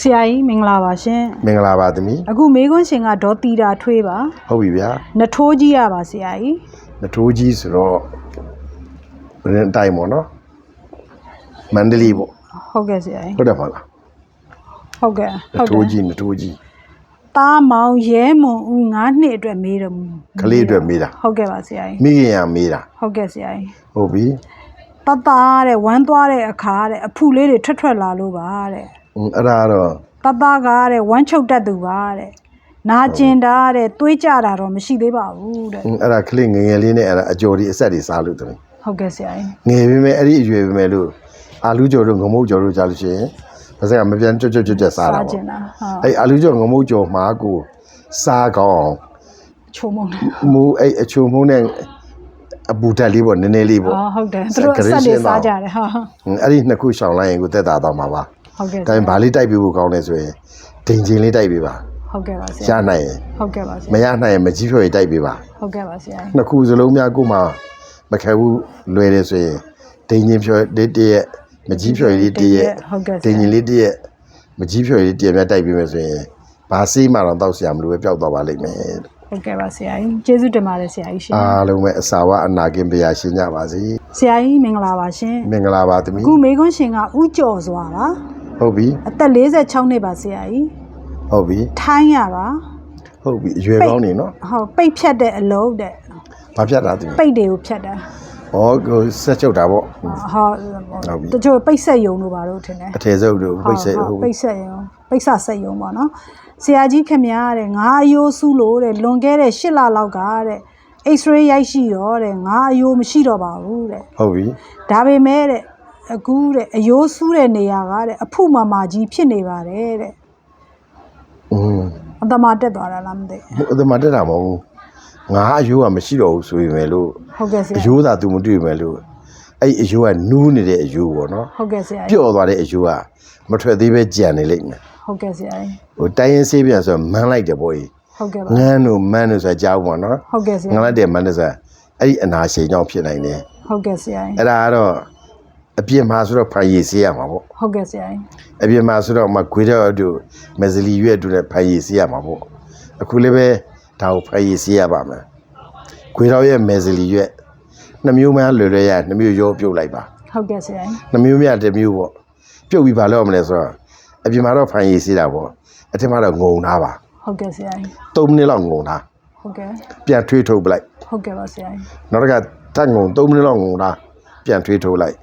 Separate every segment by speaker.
Speaker 1: ဆရာကြီးမင်္ဂလာပါရှင်
Speaker 2: မင်္ဂလာပါသမီး
Speaker 1: အခုမေခွန်းရှင်ကဒေါ်တီတာထွေးပါ
Speaker 2: ဟုတ်ပြီဗျာ
Speaker 1: နထိုးကြီးရပါဆရာကြီး
Speaker 2: နထိုးကြီးဆိုတော့ဘယ်နဲ့တိုင်းပေါ့နော်မန္တလေးပေါ့
Speaker 1: ဟုတ်ကဲ့ဆရာကြီး
Speaker 2: ဟုတ်တယ်မဟုတ်လား
Speaker 1: ဟုတ်ကဲ့
Speaker 2: န
Speaker 1: ဟုတ်
Speaker 2: ထိုး
Speaker 1: တယ်
Speaker 2: ကြီးနထိုးကြီး
Speaker 1: တားမောင်ရဲမွန်ဦး9နှစ်အတွက်မေးတော့
Speaker 2: ကလေးအတွက်မေးတာ
Speaker 1: ဟုတ်ကဲ့ပါဆရာကြီး
Speaker 2: မိခင်ရမေးတာ
Speaker 1: ဟုတ်ကဲ့ဆရာကြီး
Speaker 2: ဟုတ်ပြီ
Speaker 1: တတတဲ့ဝမ်းသွားတဲ့အခါတဲ့အဖူလေးတွေထွက်ထွက်လာလို့ပါတဲ့
Speaker 2: ဟွန်း အဲ့ဒါကတော့
Speaker 1: တတကတဲ့ဝမ်းချုပ်တတ်သူပါတဲ့နာကျင်တာတဲ့တွေးကြတာတော့မရှိသေးပါဘူးတဲ့
Speaker 2: ဟွန်းအဲ့ဒါကလေးငယ်ငယ်လေးနဲ့အဲ့ဒါအကျော်ဒီအဆက်တွေစားလို့သမီး
Speaker 1: ဟုတ်ကဲ့ဆရာကြီး
Speaker 2: ငယ်ပြီမဲ့အဲ့ဒီအရွယ်ပြီမဲ့လို့အာလူကျော်တို့ငမုတ်ကျော်တို့ကြားလို့ရှိရင်ဘာစကမပြန်ကြွတ်ကြွတ်ကြွတ်ကြွတ်စားတာ
Speaker 1: စား
Speaker 2: ပေါ့
Speaker 1: ကျင်တာဟုတ်
Speaker 2: အဲ့အာလူကျော်ငမုတ်ကျော်မှာကိုစားကောင်းအောင်
Speaker 1: ချုံမုံတယ်
Speaker 2: မူအဲ့အချုံမှုနဲ့အပူဓာတ်လေးပေါ့နည်းနည်းလေးပေါ့
Speaker 1: အော်ဟုတ်တယ်သူတို့အဆက်တွေစားကြတယ်ဟာ
Speaker 2: ဟွန်းအဲ့ဒီနှစ်ခုရှောင်လိုက်ရင်ကိုတက်တာတော့မှာပါ
Speaker 1: ဟုတ်ကဲ့
Speaker 2: ဒါရင်ဘာလေးတိုက်ပြီးဖို့ကောင်းလဲဆိုရင်ဒိန်ချင်းလေးတိုက်ပြီးပါ
Speaker 1: ဟုတ်ကဲ့ပါဆ
Speaker 2: ရ
Speaker 1: ရာ
Speaker 2: နိုင်ရင်
Speaker 1: ဟုတ်ကဲ့ပါဆ
Speaker 2: မ
Speaker 1: ရာ
Speaker 2: ရနိုင်ရင်မကြီးဖြော်ရီတိုက်ပြီးပါ
Speaker 1: ဟုတ်ကဲ့ပါဆရာ
Speaker 2: နှစ်ခုစလုံးများကိုမှမခဲဘူးလွယ်တယ်ဆိုရင်ဒိန်ချင်းဖြော်လေးတရက်မကြီးဖြော်ရီလေးတရက်
Speaker 1: ဟုတ်ကဲ့ဆ
Speaker 2: ဒိန်
Speaker 1: ရာ
Speaker 2: ချင်းလေးတရက်မကြီးဖြော်ရီလေးတရက်များတိုက်ပြီးမယ်ဆိုရင်ဘာစေးမှတော့တောက်ဆရာမလို့ပဲပျောက်သွားပါလိမ့်မယ်
Speaker 1: ဟုတ်ကဲ့ပါဆရာကြီးကျေးဇူးတင်ပါတယ်ဆရာကြီးရှင်
Speaker 2: အားလုံးပဲအစာဝအနာကင်းပြရာရှင်ကြပါစေ
Speaker 1: ဆရာကြီးမင်္ဂလာပါရှင်
Speaker 2: မင်္ဂလာပါသမီး
Speaker 1: အခုမေခွန်းရှင်ကဥကျော်စွာပါ
Speaker 2: ဟုတ်ပြီ
Speaker 1: အသက်46နှစ်ပါဆရာကြီး
Speaker 2: ဟုတ်ပြီ
Speaker 1: ထိုင်းရပါ
Speaker 2: ဟုတ်ပြီအရွယ်ကောင်းနေနော်
Speaker 1: ဟုတ်ပိတ်ဖြတ်တဲ့အလုံးတဲ့
Speaker 2: ဘာဖြတ်တာသမီး
Speaker 1: ပိတ်တွေကိုဖြတ်တာ
Speaker 2: ဩကိုဆက်ချုပ်တာပေါ့
Speaker 1: ဟုတ်
Speaker 2: ဟုတ်ပြီ
Speaker 1: တချို့ပိတ်ဆက်ယုံလို့ပါတော့ထင်တယ်
Speaker 2: အထည်စုပ်တို့ပိတ်ဆက်ဟုတ်
Speaker 1: ပိတ်ဆက်ယုံပိတ်ဆဆက်ယုံပါနော်ဆရာကြီးခင်ဗျားတဲ့ငါအယိုးစုလို့တဲ့လွန်ခဲ့တဲ့၈လလောက်ကတဲ့ X-ray ရိုက်ရှိတော့တဲ့ငါအယိုးမရှိတော့ပါဘူးတဲ့
Speaker 2: ဟုတ်ပြီ
Speaker 1: ဒါပေမဲ့တဲ့ အခုတဲ့အယိုးဆူးတဲ့နေရာကတဲ့အဖုမမကြီးဖြစ်နေပါတယ်တဲ့
Speaker 2: อืม
Speaker 1: အတမတက်သွားတာလားမသိ
Speaker 2: ဟိုအသမားတက်တာမဟုတ်ဘူးငါအယိုးကမရှိတော့ဘူးဆိုရင်ပဲလို့
Speaker 1: ဟုတ်ကဲ့ဆရာ
Speaker 2: အယိုးသာ तू မတွေ့မယ်လို့အဲ့အယိုးကနူးနေတဲ့အယိုးပေါ့နော်
Speaker 1: ဟုတ်ကဲ့ဆရာ
Speaker 2: ပျော့သွားတဲ့အယိုးကမထွက်သေးပဲကြံနေလိမ့်မယ်
Speaker 1: ဟုတ်ကဲ့ဆရာ
Speaker 2: ဟိုတိုင်းရင်ဆေးပြန်ဆိုတော့မန်းလိုက်တယ်ပေါ့ကြီး
Speaker 1: ဟုတ်ကဲ့ပါ
Speaker 2: ငန်းတို့မန်းတို့ဆိုတာကြားဘူးပေါ့နော်
Speaker 1: ဟုတ်ကဲ့ဆရာ
Speaker 2: ငန်းလိုက်တယ်မန်းတို့ဆိုတာအဲ့ဒီအနာရှင်ကြောင့်ဖြစ်နိုင်တယ်
Speaker 1: ဟုတ်ကဲ့ဆရာ
Speaker 2: အဲ့ဒါကတော့ အပြစ်မှာဆိုတော့ဖိုင်ရည်ဆေးရမှာပေါ့
Speaker 1: ဟုတ်ကဲ့ဆရာ
Speaker 2: အပြင်မှာဆိုတော့မခွေးတော့တို့မဇလီရွက်တို့နဲ့ဖိုင်ရည်စီးရမှာပေါ့အခုလည်းပဲဒါကိုဖိုင်ရည်စီးရပါမယ်ခွေးတော့ရဲ့မဇလီရွက်နှမျိုးမှလွယ်လွယ်ရနှမျိုးရောပြုတ်လိုက်ပါ
Speaker 1: ဟုတ်ကဲ့ဆရာ
Speaker 2: နှမျိုးမြတစ်မျိုးပေါ့ပြုတ်ပြီးပါလို့မလဲဆိုတော့အပြင်မှာတော့ဖိုင်ရည်စီးတာပေါ့အထက်မှာတော့ငုံထားပါ
Speaker 1: ဟုတ်ကဲ့ဆရာ
Speaker 2: 3မိနစ်လောက်ငုံထား
Speaker 1: ဟုတ်ကဲ့
Speaker 2: ပြန်ထွေးထုတ်ပလိုက်
Speaker 1: ဟုတ်ကဲ့ပါဆရာ
Speaker 2: နောက်တစ်ခါတက်ငုံ3မိနစ်လောက်ငုံထားပြန်ထွေးထုတ်လိုက်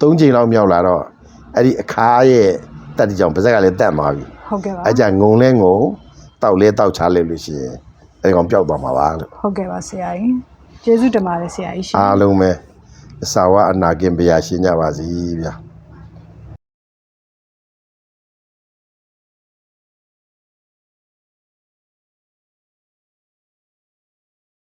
Speaker 2: 3ချိန်လောက်မြောက်လာတော့အဲ့ဒီအခါရဲ့တက်တီကြောင့်ပါဇက်ကလည်းတက်သွားပြီ
Speaker 1: ဟုတ်ကဲ့ပါ
Speaker 2: အဲ့ကြငုံလဲငုံတောက်လဲတောက်ချလိုက်လို့ရှိရင်အဲ့ကောင်ပျောက်သွားမှာပါလို့
Speaker 1: ဟုတ်ကဲ့ပါဆရာကြီးကျေးဇူးတင်ပါတယ်ဆရာကြီးရှင်
Speaker 2: အားလုံးပဲအစာဝအနာကင်ပြရာရှင်းကြပါစီဗျာ